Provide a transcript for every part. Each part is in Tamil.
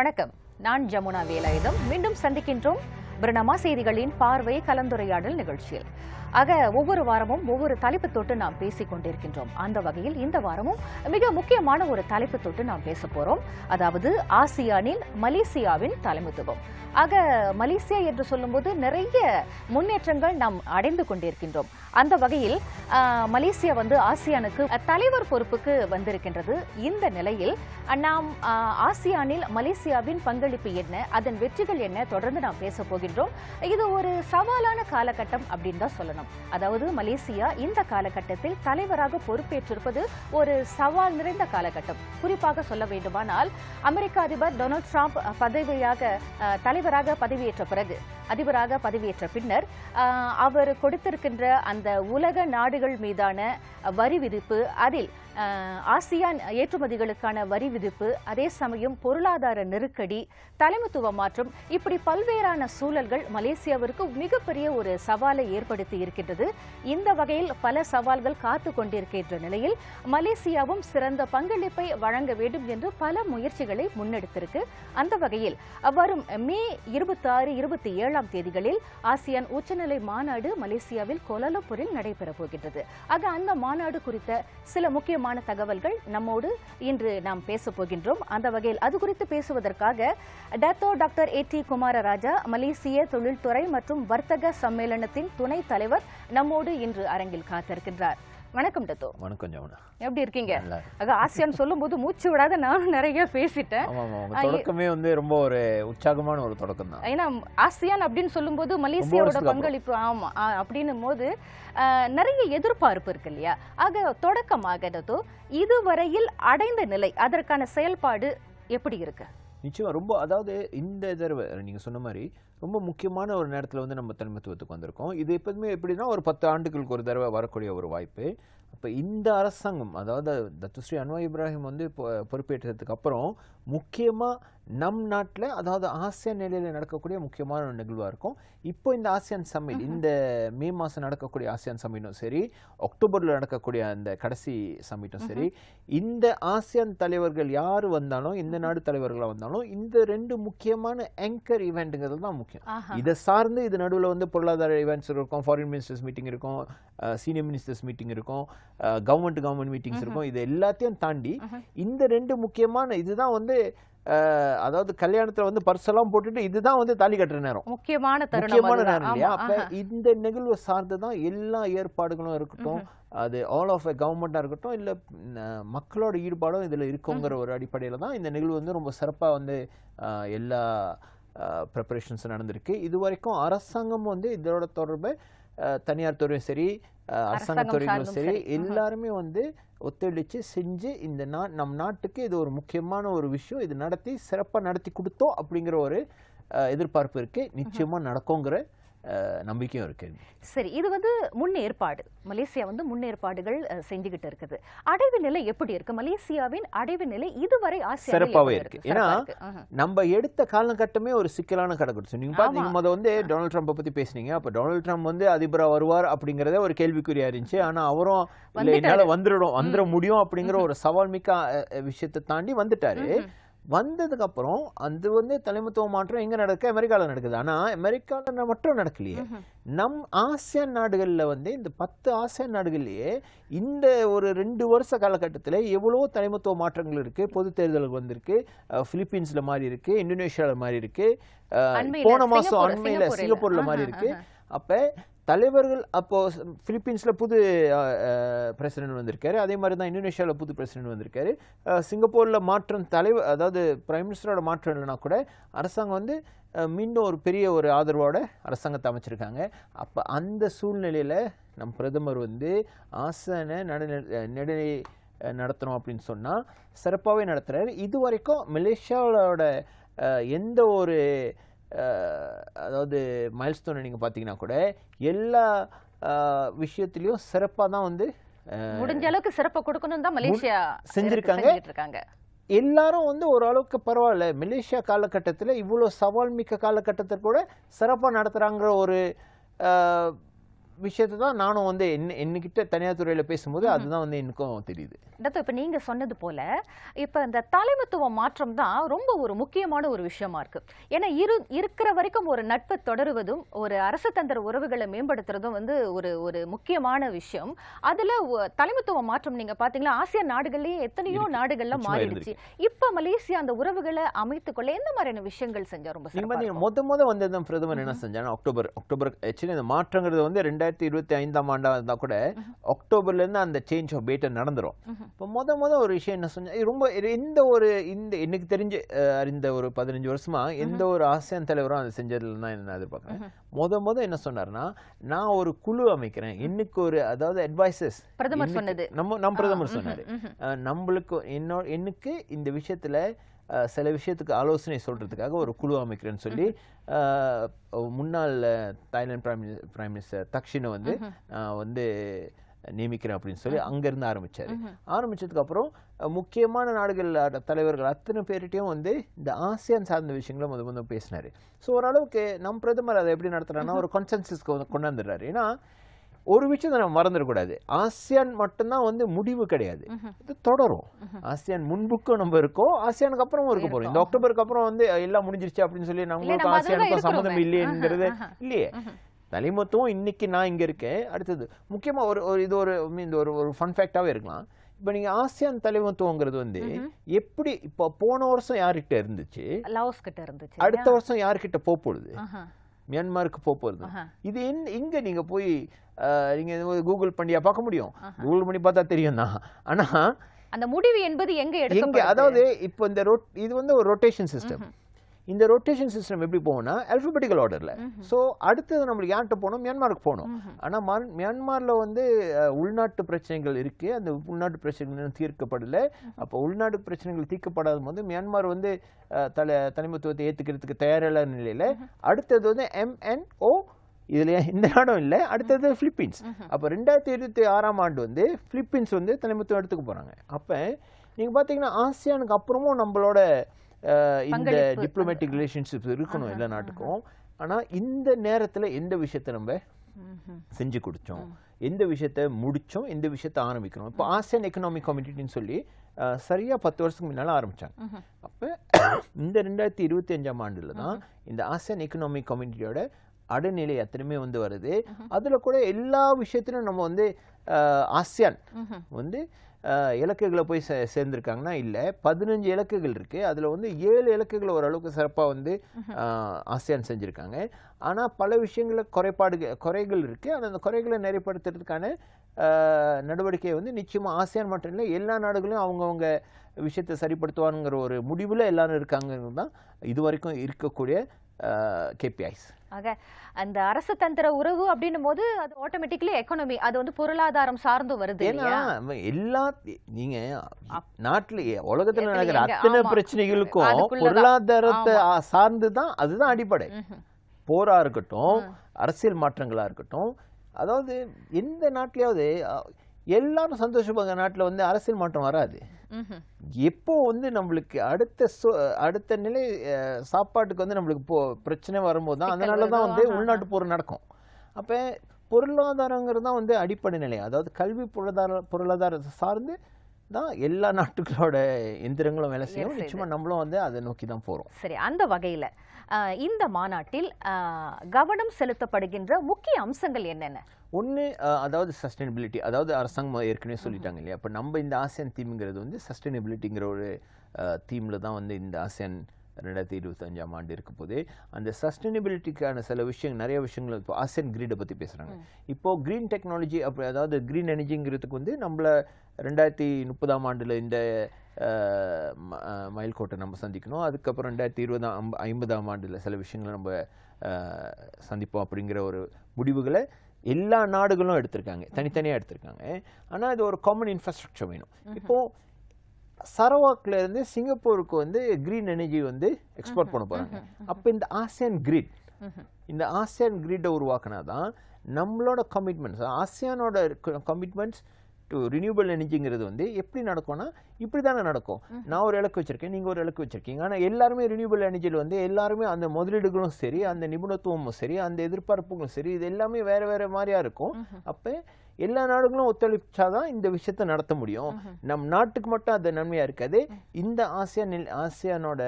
வணக்கம். நான் ஜமுனா வேலாயுதம். மீண்டும் சந்திக்கின்றோம் பிரணமா செய்திகளின் பார்வை கலந்துரையாடல் நிகழ்ச்சியில். ஆக ஒவ்வொரு வாரமும் ஒவ்வொரு தலைப்பு தொட்டு நாம் பேசிக் கொண்டிருக்கின்றோம். அந்த வகையில் இந்த வாரமும் மிக முக்கியமான ஒரு தலைப்பு தொட்டு நாம் பேச போறோம். அதாவது ஆசியானில் மலேசியாவின் தலைமைத்துவம். ஆக மலேசியா என்று சொல்லும்போது நிறைய முன்னேற்றங்கள் நாம் அடைந்து கொண்டிருக்கின்றோம். அந்த வகையில் மலேசியா வந்து ஆசியானுக்கு தலைவர் பொறுப்புக்கு வந்திருக்கின்றது. இந்த நிலையில் நாம் ஆசியானில் மலேசியாவின் பங்களிப்பு என்ன அதன் வெற்றிகள் என்ன தொடர்ந்து நாம் பேச போகின்றோம். இது ஒரு சவாலான காலகட்டம் அப்படின்னு தான் சொல்லணும். அதாவது மலேசியா இந்த காலகட்டத்தில் தலைவராக பொறுப்பேற்றிருப்பது ஒரு சவால் நிறைந்த காலகட்டம். குறிப்பாக சொல்ல வேண்டுமானால் அமெரிக்க அதிபர் டொனால்ட் ட்ரம்ப் பதவியாக தலைவராக பதவியேற்ற பிறகு அதிபராக பதவியேற்ற பின்னர் அவர் கொடுத்திருக்கின்ற அந்த உலக நாடுகள் மீதான வரி விதிப்பு அதில் ஆசியான் ஏற்றுமதிகளுக்கான வரி விதிப்பு அதே சமயம் பொருளாதார நெருக்கடி தலைமைத்துவ மாற்றம் இப்படி பல்வேறான சூழல்கள் மலேசியாவிற்கு மிகப்பெரிய ஒரு சவாலை ஏற்படுத்தி இருக்கின்றது. இந்த வகையில் பல சவால்கள் காத்து கொண்டிருக்கின்ற நிலையில் மலேசியாவும் சிறந்த பங்களிப்பை வழங்க வேண்டும் என்று பல முயற்சிகளை முன்னெடுத்திருக்கு. அந்த வகையில் வரும் மே இருபத்தி ஆறு இருபத்தி ஏழாம் தேதிகளில் ஆசியான் உச்சநிலை மாநாடு மலேசியாவில் கோலாலம்பூரில் நடைபெற போகின்றது. ஆக அந்த மாநாடு குறித்த சில முக்கிய முக்கியமான தகவல்கள் நம்மோடு இன்று நாம் பேச போகின்றோம். அந்த வகையில் அது குறித்து பேசுவதற்காக Dato doctor A T Kumararaja மலேசிய தொழில்துறை மற்றும் வர்த்தக சம்மேளனத்தின் துணைத் தலைவர் நம்மோடு இன்று அரங்கில் காத்திருக்கின்றார். வணக்கம் டத்தோ. வணக்கம் ஜமுனா. எப்படி இருக்கீங்க? நல்லா இருக்கு. ஆக ஆசியான் சொல்லும்போது மூச்சு விடாத நானும் நிறைய பேசிட்டேன். தொடக்கமே வந்து ரொம்ப ஒரு உற்சாகமான ஒரு தொடக்கம் தான். ஏன்னா ஆசியான் அப்படின்னு சொல்லும்போது மலேசியாவோட. பங்களிப்பு ஆமா அப்படின்னும் போது நிறைய எதிர்பார்ப்பு இருக்கு இல்லையா? ஆக தொடக்கமாக டத்தோ இதுவரையில் அடைந்த நிலை அதற்கான செயல்பாடு எப்படி இருக்கு? நிச்சயமா ரொம்ப அதாவது இந்த தடவை நீங்க சொன்ன மாதிரி ரொம்ப முக்கியமான ஒரு நேரத்தில் வந்து நம்ம தனிமத்துவத்துக்கு வந்திருக்கோம். இது எப்போதுமே எப்படின்னா ஒரு பத்து ஆண்டுகளுக்கு ஒரு தடவை வரக்கூடிய ஒரு வாய்ப்பு. அப்ப இந்த அரசாங்கம் அதாவது தத்துஸ்ரீ அன்வார் இப்ராஹிம் வந்து பொறுப்பேற்றதுக்கு அப்புறம் முக்கியமா நம் நாட்டுல அதாவது ஆசியான் நிலையில நடக்கக்கூடிய முக்கியமான ஒரு நிகழ்வா இருக்கும். இப்போ இந்த ஆசியான் சம்மிட் இந்த மே மாசம் நடக்கக்கூடிய ஆசியான் சம்மிட்டும் சரி அக்டோபர்ல நடக்கக்கூடிய அந்த கடைசி சம்மிட்டும் சரி இந்த ஆசியான் தலைவர்கள் யார் வந்தாலும் இந்த நாடு தலைவர்களாக வந்தாலும் இந்த ரெண்டு முக்கியமான ஆங்கர் ஈவெண்ட்டுங்கிறது தான் முக்கியம். இதை சார்ந்து இது நடுவில் வந்து பொருளாதார ஈவெண்ட்ஸ் இருக்கும் ஃபாரின் மினிஸ்டர்ஸ் மீட்டிங் இருக்கும் சீனியர் மினிஸ்டர்ஸ் மீட்டிங் இருக்கும். கவர்மெண்ட் கவர்மெண்ட் மீட்டிங்ஸ் இருக்கும். இது எல்லாத்தையும் தாண்டி. இந்த ரெண்டு முக்கியமான இதுதான் வந்து அதாவது கல்யாணத்துல வந்து பர்செல்லாம் போட்டுட்டு இதுதான் வந்து தாலி கட்டுற நேரம். முக்கியமான. நேரம் இல்லையா? அப்ப. இந்த நிகழ்வு சார்ந்து தான் எல்லா ஏற்பாடுகளும் இருக்கட்டும். அது ஆல் ஆஃப் கவர்மெண்ட்டாக இருக்கட்டும் இல்லை மக்களோட ஈடுபாடும் இதில் இருக்குங்கிற ஒரு அடிப்படையில் தான் இந்த நிகழ்வு வந்து ரொம்ப சிறப்பாக வந்து எல்லா ப்ரிப்பரேஷன்ஸ் நடந்திருக்கு. இது வரைக்கும் அரசாங்கம் வந்து இதோட தொடர்பை தனியார் துறையும் சரி அரசாங்க துறைகளும் சார்ந்தும் சரி. எல்லாருமே வந்து ஒத்துழைச்சு செஞ்சு இந்த நா நம் நாட்டுக்கு இது ஒரு முக்கியமான ஒரு விஷயம். இது நடத்தி சிறப்பாக நடத்தி கொடுத்தோம் அப்படிங்கிற ஒரு எதிர்பார்ப்பு இருக்கு. நிச்சயமா நடக்குங்கிற நம்பிக்கையும் இருக்கு. சரி இது வந்து முன்னேற்பாடு. மலேசியா வந்து முன்னேற்பாடுகள் அஹ், செஞ்சுகிட்டு இருக்குது. அடைவு நிலை எப்படி இருக்கு? மலேசியாவின் அடைவு நிலை இதுவரை எப்படி இருக்கு. ஏன்னா. நம்ம எடுத்த காலகட்டமே ஒரு சிக்கலான காலகட்டம் நீங்க பாத்தீங்க. முத வந்து டொனால்ட் ட்ரம்ப்பை பத்தி பேசுனீங்க. அப்ப டொனால்ட் ட்ரம்ப் வந்து அதிபரா வருவார் அப்படிங்கறதே ஒரு கேள்விக்குறியா இருந்துச்சு. ஆனா அவரும். என்னால வந்துடும் வந்துட முடியும் அப்படிங்கிற ஒரு சவால் மிக்க விஷயத்தை தாண்டி வந்துட்டாரு. ம்ஹும். வந்ததுக்கு அப்புறம் அது வந்து தலைமைத்துவ மாற்றம் எங்க நடக்க அமெரிக்கால நடக்குது ஆனா அமெரிக்கால மட்டும் நடக்கலையே. நம் ஆசியான் நாடுகள்ல வந்து இந்த பத்து ஆசியான் நாடுகள்லயே இந்த ஒரு ரெண்டு வருஷ காலகட்டத்துல எவ்வளவோ தலைமைத்துவ மாற்றங்கள் இருக்கு பொது தேர்தலுக்கு வந்திருக்கு அஹ், பிலிப்பீன்ஸ்ல மாறி இருக்கு இந்தோனேஷியால மாறி இருக்கு அஹ், அண்மையில போன சிங்கப்பூர், அண்மையில சிங்கப்பூர்ல. ஆஹா, இருக்கு. அப்ப தலைவர்கள் அப்போது ஃபிலிப்பீன்ஸில் புது பிரசிடென்ட் வந்திருக்காரு. அதே மாதிரி தான் இந்தோனேஷியாவில் புது பிரசிடென்ட் வந்திருக்காரு. சிங்கப்பூரில் மாற்றம் தலைவர் அதாவது பிரைம் மினிஸ்டரோட மாற்றம் இல்லைனா கூட அரசாங்கம் வந்து மீண்டும் ஒரு பெரிய ஒரு ஆதரவோட அரசாங்கத்தை அமைச்சிருக்காங்க. அப்போ அந்த சூழ்நிலையில் நம் பிரதமர் வந்து ஆசன நடுநிலை நெடுநிலை நடத்தணும் அப்படின்னு சொன்னால் சிறப்பாகவே நடத்துகிறார் இது வரைக்கும் மலேசியாவோட எந்த ஒரு அதாவது மைல்ஸ்டோனை நீங்க பார்த்தீங்கன்னா கூட எல்லா விஷயத்திலயும் சிறப்பா தான் வந்து முடிஞ்ச அளவுக்கு சிறப்பை கொடுக்கணும் தான் மலேசியா செஞ்சிருக்காங்க. எல்லாரும் வந்து ஓரளவுக்கு பரவாயில்ல மலேசியா காலகட்டத்தில் இவ்வளோ சவால் மிக்க காலகட்டத்தில் கூட சிறப்பாக நடத்துகிறாங்கிற ஒரு விஷயத்தை தான் நானும் வந்து என்ன என்கிட்ட தனியார் துறையில பேசும்போது அதுதான் வந்து எனக்கும் தெரியுது. டத்து இப்ப நீங்க சொன்னது போல இப்ப இந்த தலைமைத்துவ மாற்றம் தான் ரொம்ப ஒரு முக்கியமான ஒரு விஷயமா இருக்கு. ஏன்னா இரு இருக்கிற வரைக்கும் ஒரு நட்பு தொடருவதும் ஒரு அரசு தந்திர உறவுகளை மேம்படுத்துறதும் வந்து ஒரு ஒரு முக்கியமான விஷயம். அதுல தலைமைத்துவ மாற்றம் நீங்க பாத்தீங்களா ஆசிய நாடுகள்லயே எத்தனையோ. நாடுகள்ல மாறிடுச்சு. இப்ப மலேசியா அந்த உறவுகளை அமைத்துக் கொள்ள எந்த மாதிரியான விஷயங்கள் செஞ்சா ரொம்ப இருக்கும்? முத தான் பிரதமர் என்ன செஞ்சாங்க அக்டோபர் அக்டோபர் ஆக்சுவலி இந்த மாற்றங்கிறது வந்து ரெண்டாயிரத்தி இருபத்தி ஐந்தாம் ஆண்டா இருந்தா கூட அக்டோபர்ல இருந்து அந்த சேஞ்ச் ஆஃப் பேட்டர் நடந்துரும். ம்ஹும். இப்போ முத முத ஒரு விஷயம் என்ன சொன்னா இது ரொம்ப எந்த ஒரு இந்த எனக்கு தெரிஞ்சு அறிந்த ஒரு பதினஞ்சு வருஷமா எந்த ஒரு ஆசியான் தலைவரும் அதை செஞ்சதுல தான் நான் எதிர்பார்க்குறேன். முத முத என்ன சொன்னாருன்னா நான் ஒரு குழு அமைக்கிறேன். இன்னைக்கு ஒரு அதாவது அட்வைசஸ் பிரதமர் சொன்னது. நம்ம நம்ம பிரதமர் சொன்னாரு. நம்மளுக்கு என்னோ எனக்கு இந்த விஷயத்துல சில விஷயத்துக்கு ஆலோசனை சொல்றதுக்காக ஒரு குழு அமைக்கிறேன்னு சொல்லி முன்னாள் தாய்லாந்து பிரைம் பிரைம் மினிஸ்டர் தக்ஷினை வந்து வந்து நியமிக்கிறேன் அப்படின்னு சொல்லி அங்கிருந்து அப்புறம் அஹ், முக்கியமான நாடுகள் தலைவர்கள் அத்தனை பேர்கிட்டயும் வந்து இந்த ஆசியான் சார்ந்த விஷயங்களை முத முத பேசினாரு. ஸோ ஓரளவுக்கு நம் பிரதமர் அதை எப்படி நடத்துறாருன்னா ஒரு கன்சென்சஸ்க்கு கொண்டாந்துடுறாரு. ஏன்னா ஒரு விஷயத்தை நம்ம மறந்துடக்கூடாது ஆசியான் மட்டும்தான் வந்து முடிவு கிடையாது. இது தொடரும். ஆசியான் முன்புக்கும் நம்ம இருக்கோம் ஆசியானுக்கு அப்புறமும் இருக்க போறோம். இந்த அக்டோபருக்கு அப்புறம் வந்து எல்லாம் முடிஞ்சிருச்சு அப்படின்னு சொல்லி நம்மளுக்கு ஆசியானுக்கும் சம்மந்தம். இல்லையேங்கிறது. இல்லையே. தலைமத்துவம் இன்னைக்கு நான் இங்க இருக்கேன். அடுத்தது முக்கியமா ஒரு ஒரு இது ஒரு இது ஒரு ஒரு ஃபன் ஃபேக்டாவே இருக்கலாம். இப்போ நீங்க ஆசியான் தலைமத்துவங்கிறது வந்து எப்படி இப்போ போன வருஷம் யார்கிட்ட இருந்துச்சு? லாவோஸ் கிட்ட இருந்துச்சு அடுத்த வருஷம் யார்கிட்ட போக போகுது? ஆஹா, மியான்மருக்கு போக ஆஹா. இது என்ன இங்க நீங்க போய் அஹ், நீங்க கூகுள் பண்ணியா பார்க்க முடியும்? கூகுள் பண்ணி பார்த்தா தெரியும் தான் ஆனா அந்த முடிவு என்பது எங்க எங்க அதாவது இப்போ இந்த ரொட் இது வந்து ஒரு ரொட்டேஷன் சிஸ்டம் இந்த ரொட்டேஷன் சிஸ்டம் எப்படி போகும்னா அல்பபெட்டிக்கல் ஆர்டர்ல ஸோ அடுத்தது நம்மளுக்கு யார்கிட்ட போகணும்? மியான்மருக்கு போகணும். ஆனா மன்- மியான்மர்ல வந்து உள்நாட்டு பிரச்சனைகள் இருக்கு. அந்த உள்நாட்டு பிரச்சனைகள் தீர்க்கப்படல. அப்போ உள்நாட்டு பிரச்சனைகள் தீர்க்கப்படாத போது மியான்மர் வந்து தலை தலைமைத்துவத்தை ஏத்துக்கிறதுக்கு தயாரில்லாத நிலையில அடுத்தது வந்து எம்என்ஓ இதுல இந்த நாடும் இல்லை. அடுத்தது பிலிப்பீன்ஸ் அப்போ ரெண்டாயிரத்தி இருபத்தி ஆறாம் ஆண்டு வந்து பிலிப்பீன்ஸ் வந்து தலைமைத்துவம் எடுத்துக்க போறாங்க. அப்ப நீங்க பாத்தீங்கன்னா ஆசியானுக்கு அப்புறமும் நம்மளோட இந்த டிப்ளமேட்டிக் ரிலேஷன்ஷிப்ஸ் இருக்கணும் எல்லா நாட்டுக்கும். ஆனா இந்த நேரத்துல எந்த விஷயத்தை நம்ம. செஞ்சு கொடுத்தோம்? எந்த விஷயத்த முடிச்சோம்? எந்த விஷயத்த ஆரம்பிக்கிறோம்? இப்போ ஆசியன் எக்கனாமிக் கமிட்டின்னு சொல்லி அஹ், சரியா பத்து வருஷத்துக்கு முன்னால ஆரம்பிச்சாங்க. ம்ஹும். அப்ப இந்த ரெண்டாயிரத்தி இருபத்தி அஞ்சாம் ஆண்டுல தான் இந்த ஆசியன் எக்கனாமிக் கமிட்டியோட அடைநிலை அத்தனையுமே வந்து வருது. அதுல கூட எல்லா விஷயத்திலும் நம்ம வந்து ஆசியான். வந்து இலக்குகளை போய் சே சேர்ந்துருக்காங்கன்னா இல்லை. பதினஞ்சு இலக்குகள் இருக்கு. அதுல வந்து ஏழு இலக்குகள் ஓரளவுக்கு சிறப்பா வந்து ஆசியான் செஞ்சிருக்காங்க. ஆனா பல விஷயங்கள குறைபாடுகள் குறைகள் இருக்கு. ஆனா அந்த குறைகளை நிறைப்படுத்துறதுக்கான அஹ், நடவடிக்கை வந்து நிச்சயமா ஆசியான் மட்டும் இல்லை எல்லா நாடுகளும் அவங்கவங்க விஷயத்தை சரிப்படுத்துவானுங்கிற ஒரு முடிவுல எல்லாரும் இருக்காங்கிறது தான் இது வரைக்கும் இருக்கக்கூடிய கேபிஐஸ் ஆக அந்த அரசு தந்திர உறவு அப்படின்னும் போது அது ஆட்டோமேட்டிக்கலி எக்கானமி அது வந்து பொருளாதாரம் சார்ந்து வருது ஏன்னா எல்லா நீங்க நாட்டுல உலகத்துல நடக்கிற அத்தனை. பிரச்சனைகளுக்கும். பொருளாதாரத்தை சார்ந்து தான் அதுதான் அடிப்படை. போரா இருக்கட்டும் அரசியல் மாற்றங்களா இருக்கட்டும் அதாவது எந்த நாட்டிலேயாவது எல்லாரும் சந்தோஷப்படுற நாட்டுல வந்து அரசியல் மாற்றம் வராது. எப்போ வந்து நம்மளுக்கு அடுத்த அடுத்த நிலை சாப்பாட்டுக்கு வந்து நம்மளுக்கு இப்போ பிரச்சனை வரும்போது தான் அதனால தான் வந்து. உள்நாட்டு போர் நடக்கும் அப்போ பொருளாதாரங்கிறது தான் வந்து அடிப்படை நிலை அதாவது கல்வி பொருளாதார பொருளாதாரத்தை சார்ந்து தான் எல்லா நாட்டுகளோட எந்திரங்களும் வேலை செய்யும். நிச்சயமா நம்மளும் வந்து அதை நோக்கி தான் போறோம். சரி அந்த வகையில இந்த மாநாட்டில் கவனம் செலுத்தப்படுகின்ற முக்கிய அம்சங்கள் என்னென்ன? ஒன்று அதாவது சஸ்டைனபிலிட்டி அதாவது அரசாங்கம் ஏற்கனவே சொல்லிட்டாங்க இல்லையா? இப்போ நம்ம இந்த ஆசியன் தீம்ங்கிறது வந்து சஸ்டைனபிலிட்டிங்கிற ஒரு தீமில் தான் வந்து இந்த ஆசியன் ரெண்டாயிரத்தி இருபத்தஞ்சாம் ஆண்டு இருக்க போது அந்த சஸ்டைனபிலிட்டிக்கான சில விஷயங்கள் நிறைய விஷயங்கள் இப்போ ஆசியன் கிரீடை பற்றி பேசுகிறாங்க இப்போ க்ரீன் டெக்னாலஜி அப்படி அதாவது க்ரீன் எனர்ஜிங்கிறதுக்கு வந்து நம்மள ரெண்டாயிரத்தி முப்பதாம் ஆண்டில் இந்த அஹ், ம- அஹ், மைல்கோட்டை நம்ம சந்திக்கணும். அதுக்கப்புறம் ரெண்டாயிரத்தி இருபதாம் ஐம்ப- ஐம்பதாம் ஆண்டில் சில விஷயங்களை நம்ம சந்திப்போம் அப்படிங்கிற ஒரு முடிவுகளை எல்லா நாடுகளும் எடுத்திருக்காங்க. தனித்தனியாக எடுத்திருக்காங்க. ஆனால் இது ஒரு காமன் இன்ஃப்ராஸ்ட்ரக்சர் வேணும். இப்போ சரவாக்ல இருந்து சிங்கப்பூருக்கு வந்து கிரீன் எனர்ஜி வந்து எக்ஸ்போர்ட் பண்ண போறாங்க. அப்போ இந்த ஆசியன் கிரிட். இந்த ஆசியன் கிரிட்டை உருவாக்குனா தான் நம்மளோட கமிட்மெண்ட்ஸ் ஆசியானோட கமிட்மெண்ட்ஸ் டு ரினியூபிள் எனர்ஜிங்கிறது வந்து எப்படி நடக்கும்னா இப்படி தானே நடக்கும் நான் ஒரு இலக்கு வச்சிருக்கேன் நீங்கள் ஒரு இலக்கு வச்சிருக்கீங்க. ஆனால் எல்லாருமே ரினியூபிள் எனர்ஜியில் வந்து எல்லாருமே அந்த முதலீடுகளும் சரி அந்த நிபுணத்துவமும் சரி அந்த எதிர்பார்ப்புகளும் சரி இது எல்லாமே வேற வேற மாதிரியா இருக்கும். அப்போ எல்லா நாடுகளும் ஒத்துழைச்சாதான் இந்த விஷயத்தை நடத்த முடியும். நம் நாட்டுக்கு மட்டும் அது நன்மையா இருக்காது. இந்த ஆசியான் ஆசியானோட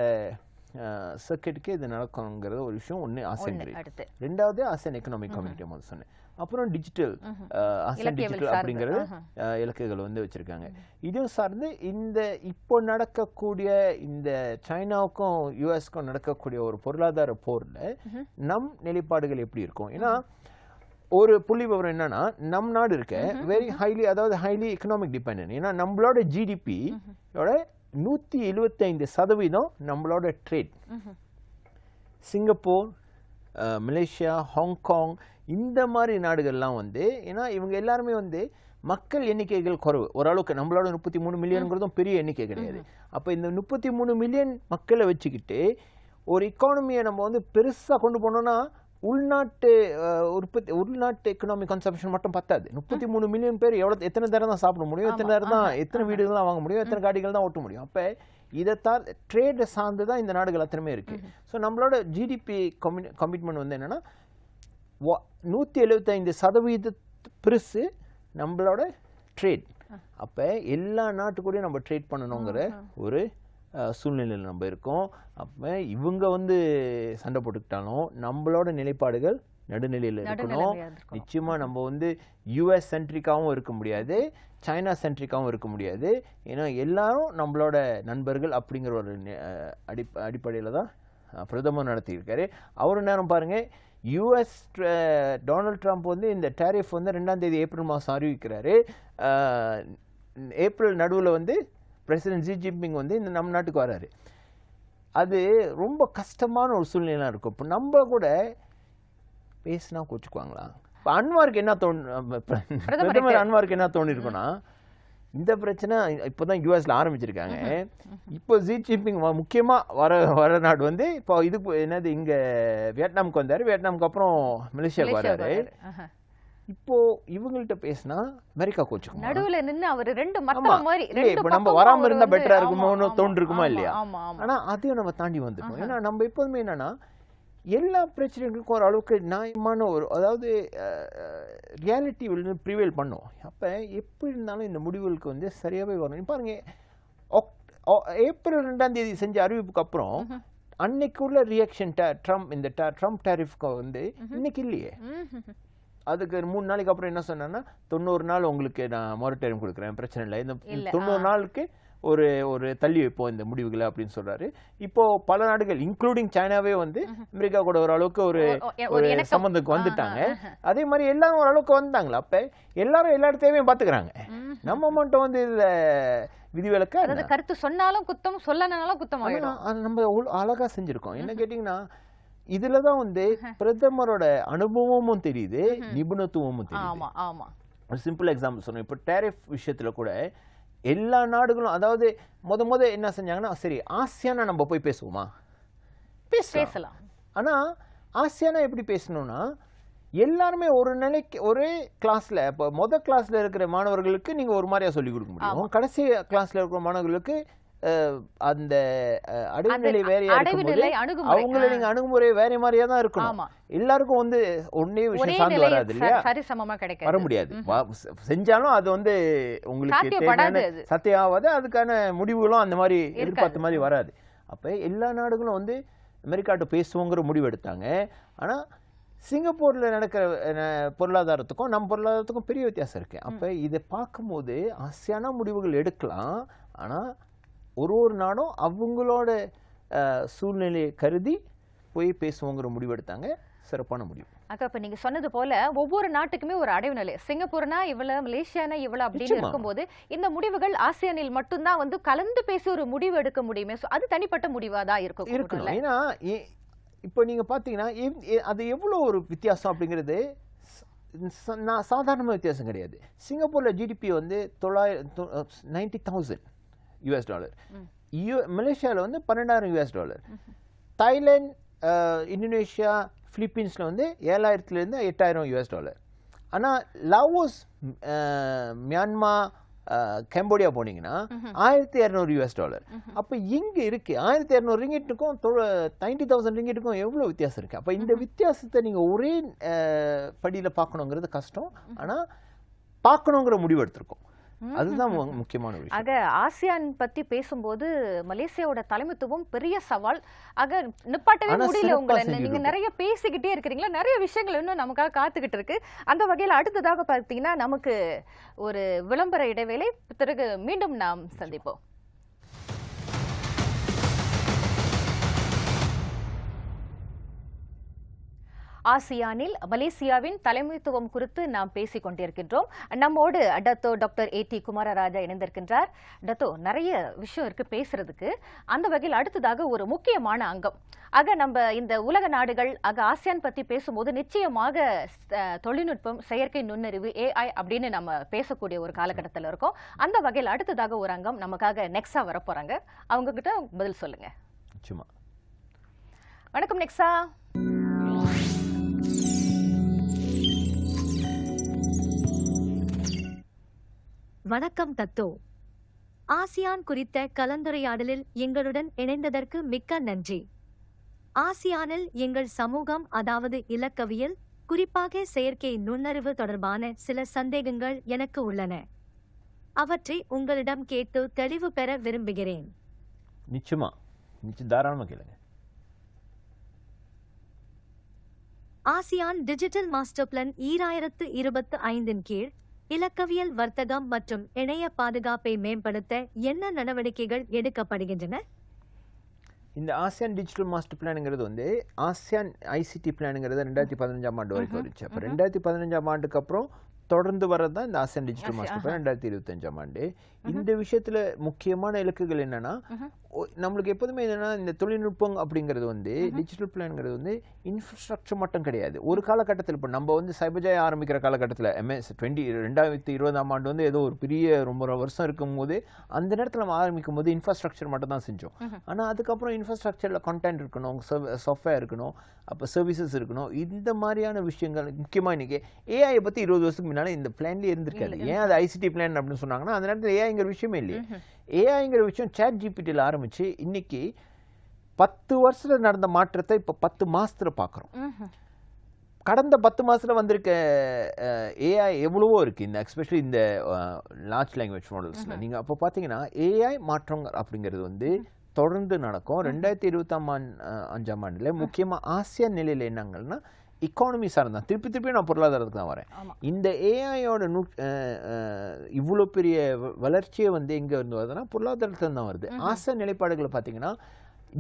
சர்க்கிட்டுக்கு இது நடக்குங்கிறது ஒரு விஷயம் ஒன்று ஆசியான் ரெண்டாவது ஆசியான் எக்கனாமிக் கம்யூனிட்டி முதல்ல சொன்னேன். அப்புறம் டிஜிட்டல் இலக்கியவியல் டிஜிட்டல். அப்படிங்கிறது. அஹ், இலக்குகள் வந்து வச்சிருக்காங்க. இதுவும் சார்ந்து இந்த இப்போ நடக்கக்கூடிய இந்த சைனாவுக்கும் யூஎஸ்க்கும் நடக்கக்கூடிய ஒரு பொருளாதார போர்ல நம் நிலைப்பாடுகள் எப்படி இருக்கும்? ஏன்னா ஒரு புள்ளி விவரம் என்னன்னா நம் நாடு இருக்க வெரி ஹைலி அதாவது ஹைலி எக்கனாமிக் டிபெண்டன்ட் ஏன்னா நம்மளோட ஜிடிபி நூத்தி எழுபத்தைந்து சதவீதம் நம்மளோட ட்ரேட். சிங்கப்பூர் மலேசியா ஹாங்காங் இந்த மாதிரி நாடுகள்லாம் வந்து ஏன்னா இவங்க எல்லாருமே வந்து மக்கள் எண்ணிக்கைகள் குறைவு. ஓரளவுக்கு நம்மளோட முப்பத்தி மூணு மில்லியனுங்கிறதும் பெரிய எண்ணிக்கை கிடையாது. அப்போ இந்த முப்பத்தி மூணு மில்லியன் மக்களை வச்சுக்கிட்டு ஒரு எக்கானமியை நம்ம வந்து பெருசாக கொண்டு போனோம்னா உள்நாட்டு உற்பத்தி உள்நாட்டு எக்கனாமிக் கன்சம்ஷன் மட்டும் பத்தாது. முப்பத்தி மூணு மில்லியன் பேர் எவ்வளோ எத்தனை தரம் தான் சாப்பிட முடியும்? எத்தனை நேரம் தான் எத்தனை வீடுகள் தான் வாங்க முடியும்? எத்தனை காடிகள் தான் ஓட்ட முடியும்? அப்போ இதை தார் ட்ரேடை சார்ந்து தான் இந்த நாடுகள் அத்தனைமே இருக்கு. ஸோ நம்மளோட ஜிடிபி கமிட் கமிட்மெண்ட் வந்து என்னன்னா நூற்றி எழுபத்தைந்து சதவீத பெருசு நம்மளோட ட்ரேட் அப்போ எல்லா நாட்டுக்கூடயும் நம்ம ட்ரேட் பண்ணணுங்கிற ஒரு சூழ்நிலையில் நம்ம இருக்கோம். அப்போ இவங்க வந்து சண்டை போட்டுக்கிட்டாலும் நம்மளோட நிலைப்பாடுகள் நடுநிலையில் இருக்கணும். நடுநிலைமையா இருக்கணும். நிச்சயமா நம்ம வந்து யூஎஸ் சென்ட்ரிக்காவும் இருக்க முடியாது. சைனா சென்ட்ரிக்காவும் இருக்க முடியாது. ஏன்னா எல்லாரும் நம்மளோட நண்பர்கள் அப்படிங்கிற ஒரு அடி அடிப்படையில் தான் பிரதமர் நடத்தியிருக்காரு. அவர் நேரம் பாருங்க யூஎஸ் டொனால்ட் ட்ரம்ப் வந்து இந்த டேரிஃப் வந்து ரெண்டாம் தேதி ஏப்ரல் மாதம் அறிவிக்கிறாரு. ஏப்ரல் நடுவில் வந்து பிரசிடென்ட் ஜி ஜின்பிங் வந்து இந்த நம்ம நாட்டுக்கு வராரு. அது ரொம்ப கஷ்டமான ஒரு சூழ்நிலை இருக்கும். இப்போ நம்ம கூட பேசினா கோச்சுக்குவாங்களா? இப்போ அன்வாருக்கு என்ன தோணு பிரதமர் அன்வாருக்கு என்ன தோணிருக்குன்னா இந்த பிரச்சனை இப்போதான் யூஎஸ்ல ஆரம்பிச்சிருக்காங்க. இப்போ ஜி ஜின்பிங் வ- முக்கியமா வர வர நாடு வந்து இப்போ இது என்னது இங்க வியட்நாமுக்கு வந்தாரு வியட்நாமுக்கு அப்புறம் மலேசியாவுக்கு வராரு. இப்போ இவங்கள்ட்ட பேசினா அமெரிக்கா கோச்சுக்குமா? நடுவுல நின்னு அவர் ரெண்டு. மத்தள மாதிரி இப்ப நம்ம வராம இருந்தா ஆமா, இருக்குமோன்னு தோன்றிருக்குமா இல்லையா? ஆனா அதையும் நம்ம தாண்டி வந்துட்டோம். ஏன்னா நம்ம எப்போதுமே என்னன்னா எல்லா பிரச்சனைகளுக்கும் ஒரு அளவுக்கு நியாயமான ஒரு அதாவது ரியாலிட்டி வந்து ப்ரிவேல் பண்ணும். அப்போ எப்படி இருந்தாலும் இந்த முடிவுகளுக்கு வந்து சரியாவே வரும் பாருங்க ஒக்- ஒ- ஏப்ரல் ரெண்டாம் தேதி செஞ்ச அறிவிப்புக்கு அப்புறம் அன்னைக்கு உள்ள ரியாக்ஷன் ட்ரம்ப் இந்த ட்ரம்ப் டேரிஃப்க்கு வந்து இன்னைக்கு இல்லையே. அதுக்கு மூணு நாளைக்கு அப்புறம் என்ன சொன்னேன்னா தொண்ணூறு நாள் உங்களுக்கு நான் மொரட்டோரியம் கொடுக்குறேன் பிரச்சனை இல்லை. இந்த தொண்ணூறு நாளுக்கு ஒரு ஒரு தள்ளி வைப்போம் இந்த முடிவுகளை அப்படின்னு சொல்றாரு. இப்போ பல நாடுகள் இன்க்ளூடிங் சைனாவே வந்து அமெரிக்கா கூட ஓரளவுக்கு ஒரு ஒரு. சம்பந்தத்துக்கு வந்துட்டாங்க. அதே மாதிரி எல்லாரும் ஓரளவுக்கு வந்தாங்களா? அப்ப எல்லாரும் எல்லா இடத்தையுமே பாத்துக்கிறாங்க. நம்ம மட்டும் வந்து இதுல விதிவிலக்கா அதாவது கருத்து சொன்னாலும் குத்தம் சொல்லனாலும் குத்தம் ஆயிடும். நம்ம அழகா செஞ்சிருக்கோம். என்ன கேட்டீங்கன்னா இதுல தான் வந்து பிரதமரோட அனுபவமும் தெரியுது நிபுணத்துவமும் தெரியுது. ஆமா ஆமா. ஒரு சிம்பிள் எக்ஸாம்பிள் சொன்னேன் இப்போ டேரிஃப் விஷயத்துல கூட எல்லா நாடுகளும் அதாவது முத முத என்ன செஞ்சாங்கன்னா சரி ஆசியானா நம்ம போய் பேசுவோமா? பேசலாம். பேசலாம். ஆனா ஆசியானா எப்படி பேசணும்னா எல்லாருமே ஒரு நிலைக்கு ஒரே கிளாஸ்ல இப்போ முத கிளாஸ்ல இருக்கிற மாணவர்களுக்கு நீங்க ஒரு மாதிரியா சொல்லி கொடுக்க முடியும். கடைசி கிளாஸ்ல இருக்கிற மாணவர்களுக்கு அந்த அடைவுநிலை வேறையா அணுகுமுறை. அவங்கள நீங்க அணுகுமுறை வேற மாதிரியா தான் இருக்கணும். ஆமா. எல்லாருக்கும் வந்து ஒன்னே விஷயம் சார்ந்து வராது இல்லையா? சரி சமமா வர முடியாது. செஞ்சாலும் அது வந்து உங்களுக்கு தேவையான ஆகாது அதுக்கான முடிவுகளும் அந்த மாதிரி எதிர்பார்த்த மாதிரி வராது. அப்ப எல்லா நாடுகளும் வந்து அமெரிக்காட்ட பேசுவோங்கிற முடிவு எடுத்தாங்க. ஆனா சிங்கப்பூர்ல நடக்கிற பொருளாதாரத்துக்கும் நம்ம பொருளாதாரத்துக்கும் பெரிய வித்தியாசம் இருக்கு. அப்ப இதை பார்க்கும்போது ஆசையான முடிவுகள் எடுக்கலாம். ஆனா ஒரு ஒரு நாடும் அவங்களோட சூழ்நிலையை கருதி போய் பேசுவோங்கிற முடிவு எடுத்தாங்க சிறப்பான முடிவு. அக்கா இப்ப நீங்க சொன்னது போல ஒவ்வொரு நாட்டுக்குமே ஒரு அடைவு நிலை. சிங்கப்பூர்னா இவ்வளவு மலேசியானா இவ்வளவு அப்படின்னு. இருக்கும்போது இந்த முடிவுகள் ஆசியானில் மட்டும்தான் வந்து கலந்து பேசி ஒரு முடிவு எடுக்க முடியுமே? அது தனிப்பட்ட முடிவா தான் இருக்கும் இருக்கணும். ஏன்னா இப்போ நீங்க பாத்தீங்கன்னா எவ்- எ- அது எவ்வளோ ஒரு வித்தியாசம் அப்படிங்கிறது நான் சாதாரண வித்தியாசம் கிடையாது. சிங்கப்பூர்ல ஜிடிபி வந்து தொள்ளாயிரம் நைன்டி தௌசண்ட். யூஎஸ் டாலர் யூ மலேசியாவில் வந்து பன்னெண்டாயிரம் யூஎஸ் டாலர் தாய்லாந்து இந்தோனேஷியா பிலிப்பீன்ஸில் வந்து ஏழாயிரத்துலேருந்து எட்டாயிரம் யூஎஸ் டாலர் ஆனால் லாவோஸ் மியான்மா கம்போடியா போனீங்கன்னா ஆயிரத்தி இரநூறு யூஎஸ் டாலர் அப்போ இங்கே இருக்கு. ஆயிரத்தி இரநூறு ரிங்கிட்டுக்கும் நைன்டி தௌசண்ட் ரிங்கிட்டுக்கும் எவ்வளோ வித்தியாசம் இருக்கு? அப்போ இந்த வித்தியாசத்தை நீங்கள் ஒரே படியில் பார்க்கணுங்கிறது கஷ்டம். ஆனால் பார்க்கணுங்கிற முடிவு எடுத்திருக்கோம். அதுதான் முக்கியமான விஷயம். ஆக ஆசியான் பத்தி பேசும்போது மலேசியாவோட தலைமைத்துவம் பெரிய சவால். ஆக நிப்பாட்டவே முடியல உங்களை. நீங்க. நிறைய பேசிக்கிட்டே இருக்கிறீங்களா? நிறைய விஷயங்கள் இன்னும் நமக்காக காத்துக்கிட்டு இருக்கு. அந்த வகையில் அடுத்ததாக பார்த்தீங்கன்னா நமக்கு ஒரு விளம்பர இடைவேளை. பிறகு மீண்டும் நாம் சந்திப்போம். ஆசியானில் மலேசியாவின் தலைமைத்துவம் குறித்து நாம் பேசிக் கொண்டிருக்கின்றோம். நம்மோடு Dato doctor A T Kumararaja இணைந்திருக்கின்றார். டத்தோ நிறைய விஷயம் இருக்கு பேசுறதுக்கு. அந்த வகையில் அடுத்ததாக ஒரு முக்கியமான அங்கம். ஆக நம்ம இந்த உலக நாடுகள் ஆக ஆசியான் பத்தி பேசும்போது நிச்சயமாக தொழில்நுட்பம் செயற்கை நுண்ணறிவு ஏஐ அப்படின்னு நம்ம பேசக்கூடிய ஒரு காலகட்டத்தில் இருக்கோம். அந்த வகையில் அடுத்ததாக ஒரு அங்கம் நமக்காக நெக்ஸா வரப்போறாங்க. அவங்க கிட்ட பதில் சொல்லுங்க. சும்மா வணக்கம் நெக்ஸா வணக்கம் தத்தோ. ஆசியான் குறித்த கலந்துரையாடலில் எங்களுடன் இணைந்ததற்கு மிக்க நன்றி. ஆசியானில் எங்கள் சமூகம் அதாவது இலக்கவியல் குறிப்பாக செயற்கை நுண்ணறிவு தொடர்பான சில சந்தேகங்கள் எனக்கு உள்ளன. அவற்றை உங்களிடம் கேட்டு தெளிவு பெற விரும்புகிறேன். நிச்சயமா. நிச்சயம் தாராளமாக கேளுங்க. ஆசியான் டிஜிட்டல் மாஸ்டர் பிளான் ஈராயிரத்து இருபத்து ஐந்தின் கீழ் இலக்கவியல் வர்த்தகம் மற்றும் இணைய பாதுகாப்பை மேம்படுத்த என்ன நடவடிக்கைகள் எடுக்கப்படுகின்றன? இந்த ஆசியான் டிஜிட்டல் மாஸ்டர் பிளானுங்கிறது வந்து ஆசியான் ஐசிடி பிளானுங்கிறது ரெண்டாயிரத்தி பதினஞ்சாம் ஆண்டு வரைக்கும் இருந்துச்சு அப்போ ரெண்டாயிரத்தி பதினஞ்சாம் ஆண்டுக்கு அப்புறம் தொடர்ந்து வர்றது தான் இந்த ஆசியான் டிஜிட்டல் மாஸ்டர் பிளான் ரெண்டாயிரத்தி இருபத்தஞ்சாம் ஆண்டு. இந்த விஷயத்துல முக்கியமான இலக்குகள் என்னன்னா நம்மளுக்கு எப்போதுமே என்னன்னா இந்த தொழில்நுட்பம் அப்படிங்கிறது வந்து டிஜிட்டல் பிளான்ங்கிறது வந்து இன்ஃப்ராஸ்ட்ரக்சர் மட்டும் கிடையாது. ஒரு காலகட்டத்தில் இப்போ நம்ம வந்து சைபஜாய் ஆரம்பிக்கிற காலகட்டத்தில் எம்எஸ் டுவெண்ட்டி ரெண்டாயிரத்தி இருபதாம் ஆண்டு வந்து ஏதோ ஒரு பெரிய ரொம்ப வருஷம் இருக்கும்போது அந்த நேரத்தில் நம்ம ஆரம்பிக்கும் போது இன்ஃப்ராஸ்ட்ரக்சர் மட்டும் தான் செஞ்சோம். ஆனால் அதுக்கப்புறம் இன்ஃப்ராஸ்ட்ரக்சரில் கண்டென்ட் இருக்கணும் சாஃப்ட்வேர் இருக்கணும் அப்போ சர்வீசஸ் இருக்கணும் இந்த மாதிரியான விஷயங்கள் முக்கியமாக இன்னைக்கு ஏஐ பற்றி இருபது வருஷத்துக்கு முன்னால் இந்த பிளான்லேயே இருந்திருக்காது. ஏன் அது ஐசிடி பிளான் அப்படின்னு சொன்னாங்கன்னா அந்த நேரத்தில் ஏஐங்கிற விஷயமே இல்லையே. ஏஐங்கிற விஷயம் சேட் ஜிபிடியில் ஆரம்பிச்சு இன்னைக்கு பத்து வருஷத்துல நடந்த மாற்றத்தை இப்போ பத்து மாசத்துல பார்க்குறோம் கடந்த பத்து மாசத்துல வந்திருக்க ஏஐ எவ்வளவோ இருக்கு இந்த எஸ்பெஷலி இந்த லார்ஜ் லாங்குவேஜ் மாடல்ஸ்ல நீங்க அப்போ பார்த்தீங்கன்னா ஏஐ மாற்றம் அப்படிங்கிறது வந்து தொடர்ந்து நடக்கும். ரெண்டாயிரத்தி இருபத்தாம் அஞ்சாம் ஆண்டுல. முக்கியமா ஆசியான் நிலையில என்னங்கன்னா இக்கானமி சார்ந்தான் திருப்பி திருப்பி நான் பொருளாதாரத்துக்கு தான் வரேன். இந்த ஏஐயோட நு இவ்வளோ பெரிய வளர்ச்சியே வந்து எங்க இருந்து வருதுன்னா பொருளாதாரத்துல தான் வருது. ஆசியான் நிலைப்பாடுகளை பார்த்தீங்கன்னா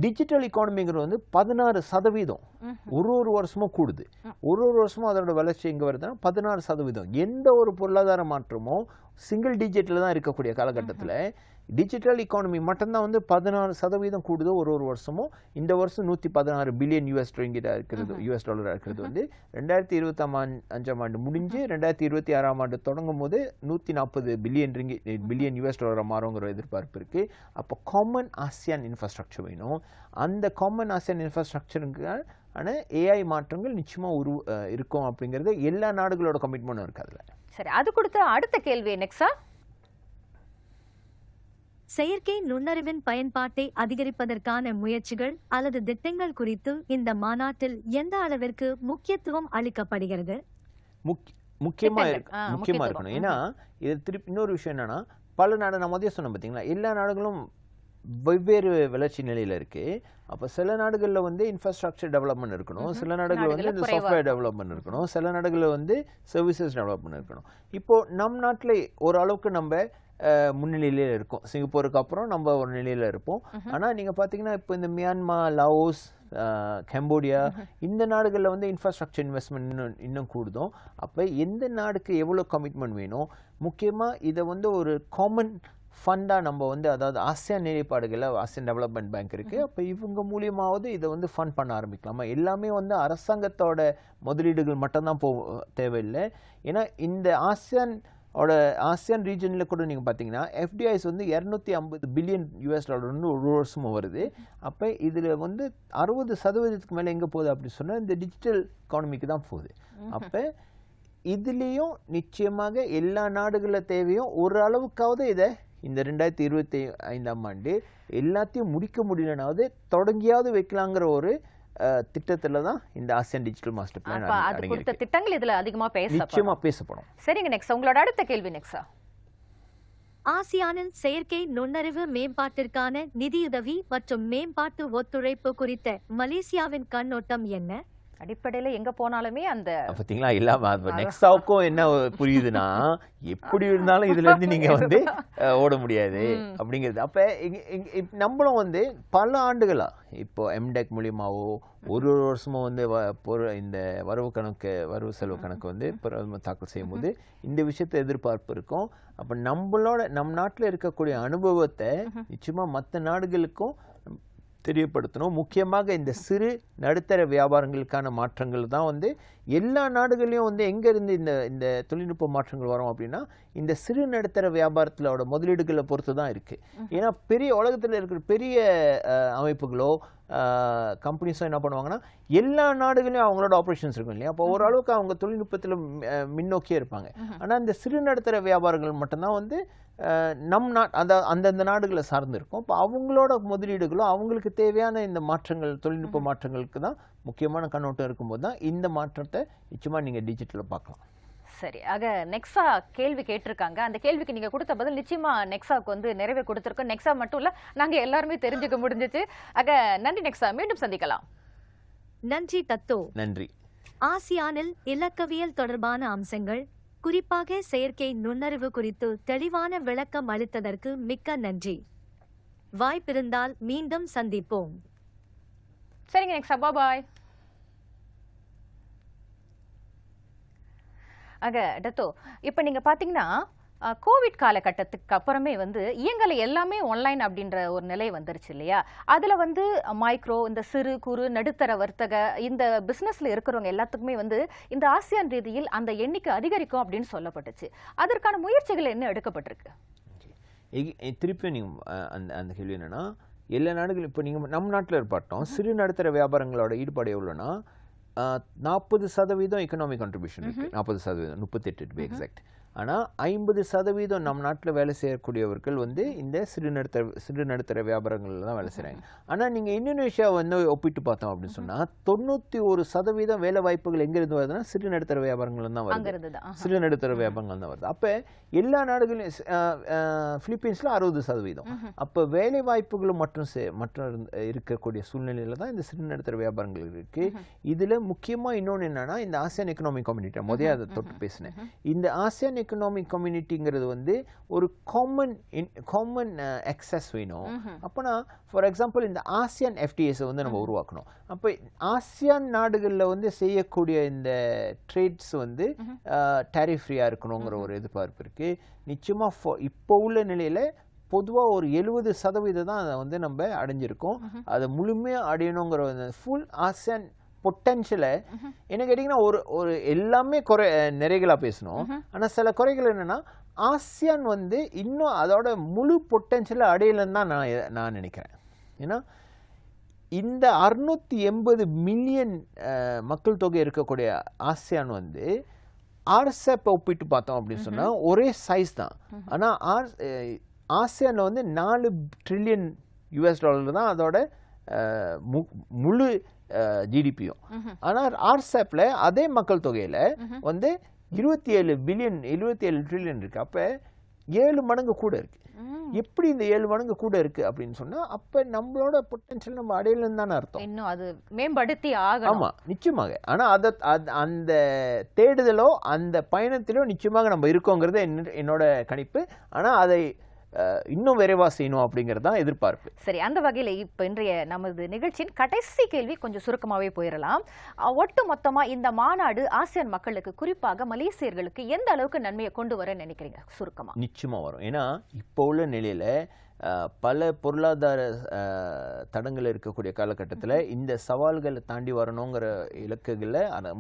டிஜிட்டல் இக்கானமிங்கிறது வந்து பதினாறு சதவீதம். ஒரு ஒரு வருஷமும் கூடுது. ஒரு ஒரு வருஷமும் அதோட வளர்ச்சி எங்க வருதுன்னா பதினாறு சதவீதம். எந்த ஒரு பொருளாதார மாற்றமும் சிங்கிள் டிஜிட்டில் தான் இருக்கக்கூடிய காலகட்டத்தில். டிஜிட்டல் இக்கானமி மட்டும்தான் வந்து பதினாறு சதவீதம் கூடுது ஒரு ஒரு வருஷமும் இந்த வருஷம் நூற்றி பதினாறு பில்லியன் யூஎஸ் ரிங்கிட்டா இருக்கிறது யூஎஸ் டாலராக இருக்கிறது வந்து. ரெண்டாயிரத்தி இருபத்தாம் அஞ்சாம் ஆண்டு முடிஞ்சு ரெண்டாயிரத்தி இருபத்தி ஆறாம் ஆண்டு தொடங்கும் போது நூற்றி நாற்பது பில்லியன் ரிங்கி பில்லியன் யூஎஸ் டாலராக மாறுங்கிற எதிர்பார்ப்பு இருக்குது அப்போ காமன் ஆசியான் இன்ஃப்ராஸ்ட்ரக்சர் வேணும். அந்த காமன் ஆசியான் இன்ஃப்ராஸ்ட்ரக்சருக்கு ஆன ஏஐ மாற்றங்கள் நிச்சயமாக உரு இருக்கும் அப்படிங்கிறது எல்லா நாடுகளோட கமிட்மெண்ட்டும் இருக்கு அதில். சரி அது கொடுத்த அடுத்த கேள்வி நெக்ஸா செயற்கை நுண்ணறிவின் பயன்பாட்டை அதிகரிப்பதற்கான முயற்சிகள் அல்லது திட்டங்கள் குறித்து இந்த மாநாட்டில் எந்த அளவிற்கு முக்கியத்துவம் அளிக்கப்படுகிறது? முக்கிய முக்கியமாக திட்டங்கள். இருக்கு ஆ, முக்கியமாக முக்கியத்துவம். இருக்கணும். ஏன்னா இது திருப்பி இன்னொரு விஷயம் என்னன்னா பல நாடு நான் முதல்ல சொன்னேன் பார்த்தீங்களா எல்லா நாடுகளும் வெவ்வேறு வளர்ச்சி நிலையில இருக்கு. அப்போ சில நாடுகளில் வந்து இன்ஃப்ராஸ்ட்ரக்சர் டெவலப்மெண்ட் இருக்கணும். சில நாடுகளில் வந்து நாடுகள்ல இந்த சாஃப்ட்வேர் டெவலப்மெண்ட் இருக்கணும். சில நாடுகளில் வந்து சர்வீசஸ் டெவலப்மெண்ட் இருக்கணும். இப்போ நம் நாட்டில் ஓரளவுக்கு நம்ம முன்னிலையில இருக்கோம். சிங்கப்பூருக்கு அப்புறம் நம்ம ஒரு நிலையில இருப்போம். ஆனா நீங்க பாத்தீங்கன்னா இப்போ இந்த மியான்மா லாவோஸ் கம்போடியா இந்த நாடுகளில் வந்து இன்ஃப்ராஸ்ட்ரக்சர் இன்வெஸ்ட்மெண்ட் இன்னும் இன்னும் கூடுதும். அப்போ எந்த நாடுக்கு எவ்வளோ கமிட்மெண்ட் வேணும்? முக்கியமாக இதை வந்து ஒரு காமன் ஃபண்டாக நம்ம வந்து அதாவது ஆசியான் நிலைப்பாடுகளில் ஆசியான் டெவலப்மெண்ட் பேங்க் இருக்குது அப்போ இவங்க மூலியமாவது இதை வந்து ஃபண்ட் பண்ண ஆரம்பிக்கலாமா. எல்லாமே வந்து அரசாங்கத்தோட முதலீடுகள் மட்டும்தான் போ தேவையில்லை. ஏன்னா இந்த ஆசியான் ஓட ஆசியான் ரீஜனில் கூட நீங்கள் பார்த்தீங்கன்னா எஃப்டிஐஸ் வந்து இரநூத்தி ஐம்பது பில்லியன் யூஎஸ் டாலர் வந்து ஒரு வருஷமும் வருது. அப்போ இதில் வந்து அறுபது சதவீதத்துக்கு மேலே எங்கே போகுது அப்படி சொன்னால் இந்த டிஜிட்டல் எக்கானமிக்கு தான் போகுது. அப்போ இதுலேயும் நிச்சயமாக எல்லா நாடுகளில் தேவையும் ஒரு அளவுக்காவது இதை இந்த ரெண்டாயிரத்தி இருபத்தி ஐந்தாம் ஆண்டு எல்லாத்தையும் முடிக்க முடியலனாவது தொடங்கியாவது வைக்கலாங்கிற ஒரு திட்டத்தில் தான் இந்த ஆசியன் டிஜிட்டல் மாஸ்டர் பிளான் அப்ப அது திட்டங்கள் இதுல அதிகமா பேசப்படும். நிச்சயமா பேசப்படும். சரிங்க நெக்ஸ்ட் உங்களோட அடுத்த கேள்வி நெக்ஸ்ட் ஆசியானின் செயற்கை நுண்ணறிவு மேம்பாட்டிற்கான நிதியுதவி மற்றும் மேம்பாட்டு ஒத்துழைப்பு குறித்த மலேசியாவின் கண்ணோட்டம் என்ன? அடிப்படையில எங்க போனாலுமே அந்த பார்த்தீங்களா இல்லாம நெக்ஸ்டாவுக்கும் என்ன புரியுதுன்னா எப்படி இருந்தாலும் இதுல இருந்து நீங்க வந்து ஓட முடியாது. அப்படிங்கிறது. அப்ப நம்மளும் வந்து பல ஆண்டுகளா இப்போ எம்டெக் மூலியமாவோ ஒரு ஒரு வருஷமும் வந்து வ- பொரு- இந்த வரவு கணக்கு வரவு செலவு கணக்கு வந்து பிரதமர் தாக்கல் செய்யும் போது இந்த விஷயத்தை எதிர்பார்ப்பு இருக்கும். அப்ப நம்மளோட நம் நாட்டுல இருக்கக்கூடிய அனுபவத்தை நிச்சயமா மற்ற நாடுகளுக்கும் தெரியப்படுத்தணும். முக்கியமாக இந்த சிறு நடுத்தர வியாபாரங்களுக்கான மாற்றங்கள் தான் வந்து எல்லா நாடுகள்லையும் வந்து எங்க இருந்து இந்த இந்த தொழில்நுட்ப மாற்றங்கள் வரும் அப்படின்னா இந்த சிறு நடுத்தர வியாபாரத்திலோட முதலீடுகளை பொறுத்து தான் இருக்கு. ஏன்னா பெரிய உலகத்தில் இருக்கிற பெரிய அமைப்புகளோ கம்பெனிஸோ என்ன பண்ணுவாங்கன்னா எல்லா நாடுகளையும் அவங்களோட ஆப்ரேஷன்ஸ் இருக்கும் இல்லையா? அப்போ ஓரளவுக்கு அவங்க தொழில்நுட்பத்தில் முன்னோக்கியே இருப்பாங்க. ஆனா இந்த சிறு நடுத்தர வியாபாரங்கள் மட்டும்தான் வந்து நம் நா அந்த அந்தந்த நாடுகளை சார்ந்து இருக்கும் இப்போ அவங்களோட முதலீடுகளும் அவங்களுக்கு தேவையான இந்த மாற்றங்கள் தொழில்நுட்ப மாற்றங்களுக்கு தான் முக்கியமான கண்ணோட்டம் இருக்கும்போது தான் இந்த மாற்றத்தை நிச்சயமா நீங்க டிஜிட்டலில் பார்க்கலாம். சரி. ஆக நெக்ஸா கேள்வி கேட்டிருக்காங்க. அந்த கேள்விக்கு நீங்க கொடுத்த பதில் நிச்சயமா நெக்ஸாவுக்கு வந்து நிறைவே கொடுத்திருக்கோம். நெக்ஸா மட்டும் இல்ல நாங்க எல்லாருமே தெரிஞ்சுக்க முடிஞ்சுச்சு. ஆக நன்றி நெக்ஸா மீண்டும் சந்திக்கலாம். நன்றி தத்தோ. நன்றி. ஆசியானில் இலக்கவியல் தொடர்பான அம்சங்கள் குறிப்பாக செயற்கை நுண்ணறிவு குறித்து தெளிவான விளக்கம் அளித்ததற்கு மிக்க நன்றி. வாய்ப்பிருந்தால் மீண்டும் சந்திப்போம். சரிங்க நெக்ஸ்ட் பாய் ஆக டத்தோ இப்போ நீங்க பாத்தீங்கன்னா கோவிட் காலகட்டத்துக்கு அப்புறமே வந்து இயங்கலை எல்லாமே ஆன்லைன் அப்படின்ற ஒரு நிலை வந்துருச்சு இல்லையா? அதில் வந்து மைக்ரோ இந்த சிறு குறு நடுத்தர வர்த்தக இந்த பிஸ்னஸில் இருக்கிறவங்க எல்லாத்துக்குமே வந்து இந்த ஆசியான் ரீதியில் அந்த எண்ணிக்கை அதிகரிக்கும் அப்படின்னு சொல்லப்பட்டுச்சு. அதற்கான முயற்சிகள் என்ன எடுக்கப்பட்டிருக்கு? திருப்பி நீங்கள் அந்த அந்த கேள்வி என்னென்னா எல்லா நாடுகளும் இப்போ நீங்கள் நம் நாட்டில் இருப்பாட்டோம் சிறு நடுத்தர வியாபாரங்களோட ஈடுபாடு எவ்வளோன்னா நாற்பது சதவீதம் எக்கனாமிக் கான்ட்ரிபியூஷன் இருக்கு. நாற்பது சதவீதம் முப்பத்தெட்டு டு எக்ஸாக்ட் ஆனால் ஐம்பது சதவீதம் நம் நாட்டில் வேலை செய்யக்கூடியவர்கள் வந்து இந்த சிறு நடுத்தர சிறு நடுத்தர வியாபாரங்களில் தான் வேலை செய்கிறாங்க ஆனால் நீங்கள் இந்தோனேஷியா வந்து ஒப்பிட்டு பார்த்தோம் அப்படின்னு சொன்னால் தொண்ணூற்றி ஒரு சதவீதம் வேலை வாய்ப்புகள் எங்கேருந்து வருதுன்னா சிறு நடுத்தர வியாபாரங்கள் தான். வருது. சிறு நடுத்தர வியாபாரங்கள் தான் வருது. அப்போ எல்லா நாடுகளையும் ஸ்- அஹ், அஹ், பிலிப்பீன்ஸ்ல அறுபது சதவீதம். அப்போ வேலை வாய்ப்புகளும் மற்றும் சே- மற்ற இருந்த- இருக்கக்கூடிய சூழ்நிலையில தான் இந்த சிறு நடுத்தர வியாபாரங்கள் இருக்கு. இதுல முக்கியமா இன்னொன்னு என்னன்னா இந்த ஆசியன் எக்கனாமிக் கம்யூனிட்டி முதல்ல அதை தொட்டு பேசினேன். இந்த ஆசியன் எக்கனாமிக் கம்யூனிட்டிங்கிறது வந்து ஒரு காமன் காமன் அக்சஸ் வேணும். அப்போனா ஃபார் எக்ஸாம்பிள் இந்த ஆசியான் எஃப்டிஎஸை வந்து நம்ம உருவாக்கணும். அப்போ ஆசியான் நாடுகளில் வந்து செய்யக்கூடிய இந்த ட்ரேட்ஸ் வந்து டேரிஃப் ஃப்ரீயாக இருக்கணுங்கிற ஒரு எதிர்பார்ப்பு இருக்குது நிச்சயமாக இப்போ உள்ள நிலையில் பொதுவாக ஒரு எழுபது சதவீதம் தான் அதை வந்து நம்ம அடைஞ்சிருக்கோம். அதை முழுமையாக அடையணுங்கிற ஃபுல் ஆசியான் பொட்டன்ஷியலை என்ன கேட்டிங்கன்னா ஒரு ஒரு எல்லாமே குறை நிறைகளாக பேசணும். ஆனால் சில குறைகள் என்னென்னா ஆசியான் வந்து இன்னும் அதோட முழு பொட்டன்ஷியலை அடையலைன்னு தான் நான் நான் நினைக்கிறேன். ஏன்னா இந்த அறுநூத்தி எண்பது மில்லியன் மக்கள் தொகை இருக்கக்கூடிய ஆசியான் வந்து ஆர்செப் ஒப்பிட்டு பார்த்தோம் அப்படின்னு சொன்னா ஒரே சைஸ் தான். ஆனா ஆர் ஆசியான்ல வந்து நாலு ட்ரில்லியன் யூஎஸ் டாலர் தான் அதோட முழு ஜிடிபியும் ஆனா ஆர்செப்ல அதே மக்கள் தொகையில வந்து இருபத்தி ஏழு பில்லியன் இருபத்தி ஏழு ட்ரில்லியன் இருக்கு. அப்ப ஏழு மடங்கு கூட இருக்கு. ம். எப்படி இந்த ஏழு மடங்கு கூட இருக்கு அப்படின்னு சொன்னா அப்ப நம்மளோட பொட்டன்ஷியல் நம்ம அடையலன்னு தானே அர்த்தம். இன்னும் அது மேம்படுத்தி ஆகணும். ஆமா நிச்சயமாக. ஆனா அத அந்த தேடுதலோ அந்த பயணத்திலோ நிச்சயமாக நம்ம இருக்கோங்கிறது என்ன- என்னோட கணிப்பு. ஆனா அதை இன்னும் விரைவா செய்யணும் அப்படிங்கிறது தான் எதிர்பார்ப்பு. சரி அந்த வகையில இப்ப இன்றைய நமது நிகழ்ச்சியின் கடைசி கேள்வி கொஞ்சம் சுருக்கமாவே போயிடலாம். ஒட்டு மொத்தமா இந்த மாநாடு ஆசியான் மக்களுக்கு குறிப்பாக மலேசியர்களுக்கு எந்த அளவுக்கு நன்மையை கொண்டு வர நினைக்கிறீங்க? சுருக்கமா. நிச்சயமா வரும். ஏன்னா இப்போ உள்ள நிலையில பல பொருளாதார தடங்கள் இருக்கக்கூடிய காலகட்டத்தில் இந்த சவால்களை தாண்டி வரணுங்கிற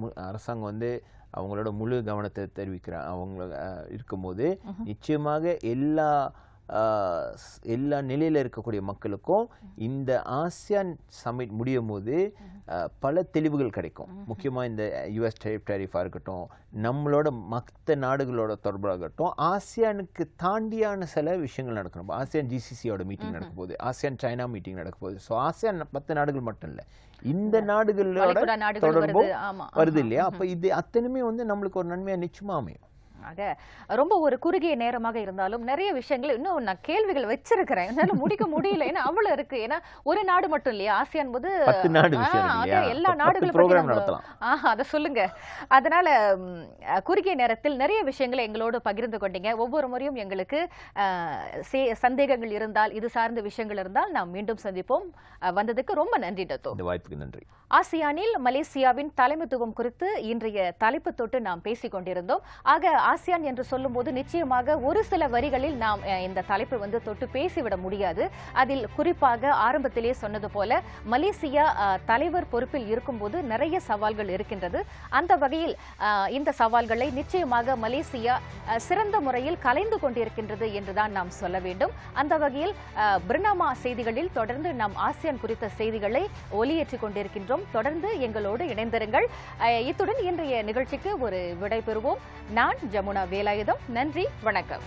மு- அரசாங்கம் வந்து அவங்களோட முழு கவனத்தை தெரிவிக்கிற அவங்க இருக்கும்போது நிச்சயமாக எல்லா எல்லா நிலையில் இருக்கக்கூடிய மக்களுக்கும் இந்த ஆசியான் சமிட் முடியும் போது பல தெளிவுகள் கிடைக்கும். முக்கியமாக இந்த யூஎஸ் டேரிஃப் டேரிஃபாக இருக்கட்டும் நம்மளோட மற்ற நாடுகளோட தொடர்பாகட்டும் ஆசியானுக்கு தாண்டியான சில விஷயங்கள் நடக்கணும். ஆசியான் ஜிசிசியோட மீட்டிங் நடக்க போகுது ஆசியான் சைனா மீட்டிங் நடக்க போகுது ஸோ ஆசியான் பத்து நாடுகள் மட்டும் இல்லை இந்த நாடுகளோட தொடர்பும் வருது. இல்லையா? அப்ப இது அத்தனையுமே வந்து நம்மளுக்கு ஒரு நன்மையா நிச்சயமா அமையும். ஆக ரொம்ப ஒரு குறுகிய நேரமாக இருந்தாலும் நிறைய விஷயங்கள் இன்னும் நான் கேள்விகள் வச்சிருக்கிறேன். என்னால முடிக்க முடியல. ஏன்னா அவ்வளவு இருக்கு. ஏன்னா ஒரு நாடு மட்டும் இல்லையா? ஆசியான் போது எல்லா நாடுகளும். அதை சொல்லுங்க. அதனால குறுகிய நேரத்தில் நிறைய விஷயங்களை எங்களோடு பகிர்ந்து கொண்டீங்க. ஒவ்வொரு முறையும் எங்களுக்கு சந்தேகங்கள் இருந்தால் இது சார்ந்த விஷயங்கள் இருந்தால் நாம் மீண்டும் சந்திப்போம். வந்ததுக்கு ரொம்ப நன்றி டத்தோ. இந்த வாய்ப்புக்கு நன்றி. ஆசியானில் மலேசியாவின் தலைமைத்துவம் குறித்து இன்றைய தலைப்பு தொட்டு நாம் பேசிக் கொண்டிருந்தோம் ஆக ஆசியான் என்று சொல்லும்போது நிச்சயமாக ஒரு சில வரிகளில் நாம் இந்த தலைப்பை வந்து தொட்டு பேசிவிட முடியாது. அதில் குறிப்பாக ஆரம்பத்திலேயே சொன்னது போல மலேசியா தலைவர் பொறுப்பில் இருக்கும்போது நிறைய சவால்கள் இருக்கின்றது. அந்த வகையில் இந்த சவால்களை நிச்சயமாக மலேசியா சிறந்த முறையில் கலைந்து கொண்டிருக்கின்றது என்றுதான் நாம் சொல்ல வேண்டும். அந்த வகையில் அஹ், பிரினாமா செய்திகளில் தொடர்ந்து நாம் ஆசியான் குறித்த செய்திகளை ஒலியேற்றிக் கொண்டிருக்கின்றோம். தொடர்ந்து எங்களோடு இணைந்திருங்கள். இத்துடன் இன்றைய நிகழ்ச்சிக்கு ஒரு விடை பெறுவோம். நான் ஜமுனா வேலாயுதம். நன்றி வணக்கம்.